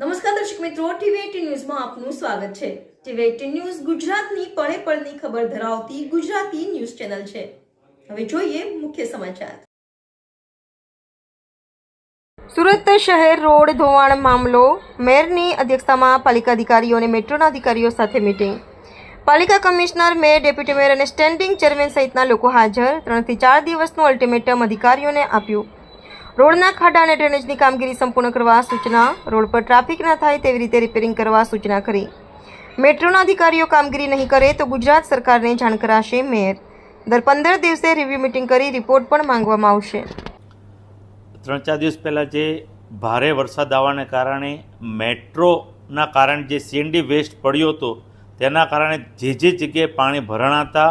નમસ્કાર દર્શક મિત્રો ટીવી ન્યૂઝમાં આપનું સ્વાગત છે. ટીવી ન્યૂઝ ગુજરાતની પળે પળની ખબર ધરાવતી ગુજરાતી ન્યૂઝ ચેનલ છે. હવે જોઈએ મુખ્ય સમાચાર. સુરત શહેર રોડ ધોવાણ મામલો, મેયરની અધ્યક્ષતામાં પાલિકા અધિકારીઓ અને મેટ્રોના અધિકારીઓ સાથે મિટિંગ. પાલિકા કમિશનર, મેયર, ડેપ્યુટી મેયર અને સ્ટેન્ડિંગ ચેરમેન સહિતના લોકો હાજર. ત્રણથી ચાર દિવસનું અલ્ટિમેટમ અધિકારીઓને આપ્યું. રોડના ખાડા અને ડ્રેનેજની કામગીરી સંપૂર્ણ કરવા સૂચના, રોડ પર ટ્રાફિક ન થાય તેવી રીતે રિપેરિંગ કરવા સૂચના કરી. મેટ્રોના અધિકારીઓ કામગીરી નહીં કરે તો ગુજરાત સરકારને જાણ કરાશે મેયર. દર પંદર દિવસે રિવ્યુ મિટિંગ કરી રિપોર્ટ પણ માંગવામાં આવશે. ત્રણ ચાર દિવસ પહેલાં જે ભારે વરસાદ આવવાને કારણે મેટ્રોના કારણે જે સીએનડી વેસ્ટ પડ્યો હતો, તેના કારણે જે જે જગ્યાએ પાણી ભરાણા હતા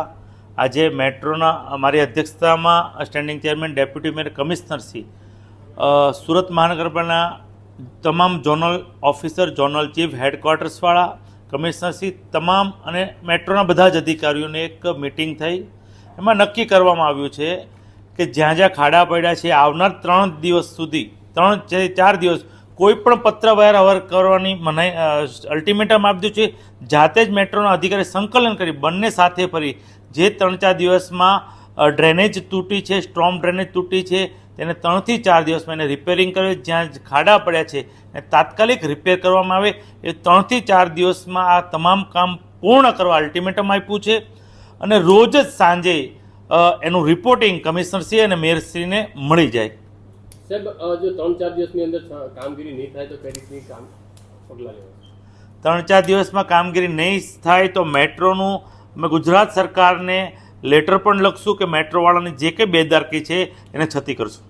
આજે મેટ્રોના અમારી અધ્યક્ષતામાં સ્ટેન્ડિંગ ચેરમેન ડેપ્યુટી મેયર કમિશનરશ્રી સુરત મહાનગરપાલિકાના તમામ ઝોનલ ઓફિસર, ઝોનલ ચીફ, હેડક્વાર્ટર્સવાળા કમિશનરશ્રી તમામ અને મેટ્રોના બધા જ અધિકારીઓની એક મિટિંગ થઈ. એમાં નક્કી કરવામાં આવ્યું છે કે જ્યાં જ્યાં ખાડા પડ્યા છે, આવનાર ત્રણ દિવસ સુધી, ત્રણ ચાર દિવસ, કોઈ પણ પત્ર વહેર અવર કરવાની મનાઈ અલ્ટિમેટમ આપ્યું છે. જાતે જ મેટ્રોના અધિકારી સંકલન કરી, બંને સાથે ફરી, જે ત્રણ ચાર દિવસમાં ડ્રેનેજ તૂટી છે સ્ટ્રોમ ડ્રેનેજ તૂટી છે. તેને ત્રણથી ચાર દિવસમાં એને રિપેરિંગ કરે જ્યાં ખાડા પડ્યા છે એને તાત્કાલિક રિપેર કરવામાં આવે. એ ત્રણથી ચાર દિવસમાં આ તમામ કામ પૂર્ણ કરવા અલ્ટિમેટમ આપ્યું છે. અને રોજ જ સાંજે એનું રિપોર્ટિંગ કમિશનરશ્રી અને મેયરશ્રીને મળી જાય. સાહેબ જો ત્રણ ચાર દિવસની અંદર કામગીરી નહીં થાય તો કઈ રીતની કામ પગલાં લેવા ત્રણ ચાર દિવસમાં કામગીરી નહીં થાય તો મેટ્રોનું ગુજરાત સરકારને લેટર પણ લખશું કે મેટ્રોવાળાની જે કંઈ બેદારકી છે એને છતી કરશું.